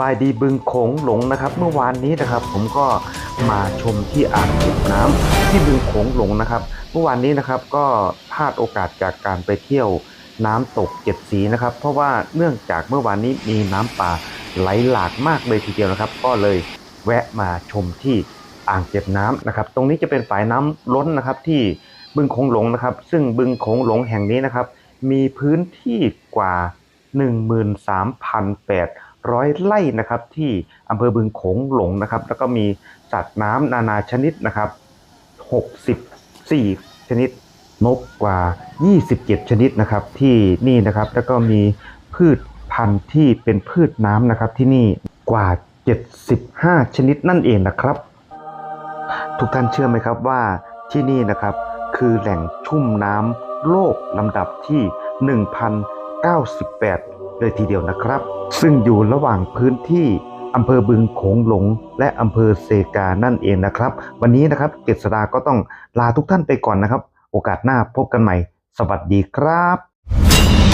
บายดีบึงโขงหลงนะครับ เมื่อวานนี้นะครับ ผมก็มาชมที่อ่างเก็บน้ำที่บึงโขงหลงนะครับ เมื่อวานนี้นะครับก็พลาดโอกาสจากการไปเที่ยวน้ำตกเจ็ดสีนะครับ เพราะว่าเนื่องจากเมื่อวานนี้มีน้ำป่าไหลหลากมากเลยทีเดียวนะครับ ก็เลยแวะมาชมที่อ่างเก็บน้ำนะครับ ตรงนี้จะเป็นฝายน้ำล้นนะครับ ที่บึงโขงหลงนะครับ ซึ่งบึงโขงหลงแห่งนี้นะครับ มีพื้นที่กว่า 13,800 ร้อยไร่นะครับที่อำเภอบึงโขงหลงนะครับแล้วก็มีสัตว์น้ำนานาชนิดนะครับ64 ชนิดนกกว่า 27 ชนิดนะครับที่นี่นะครับแล้วก็มีพืชพันธุ์ที่เป็นพืชน้ำนะครับที่นี่กว่า 75 ชนิดนั่นเองนะครับ ทุกท่านเชื่อไหมครับว่าที่นี่นะครับคือแหล่งชุ่มน้ำโลกลำดับที่ 1098 เลยทีเดียวนะครับ ซึ่งอยู่ระหว่างพื้นที่อำเภอบึงโขงหลง และอำเภอเซกานั่นเองนะครับ วันนี้นะครับเกษราก็ต้องลาทุกท่านไปก่อนนะครับ โอกาสหน้าพบกันใหม่ สวัสดีครับ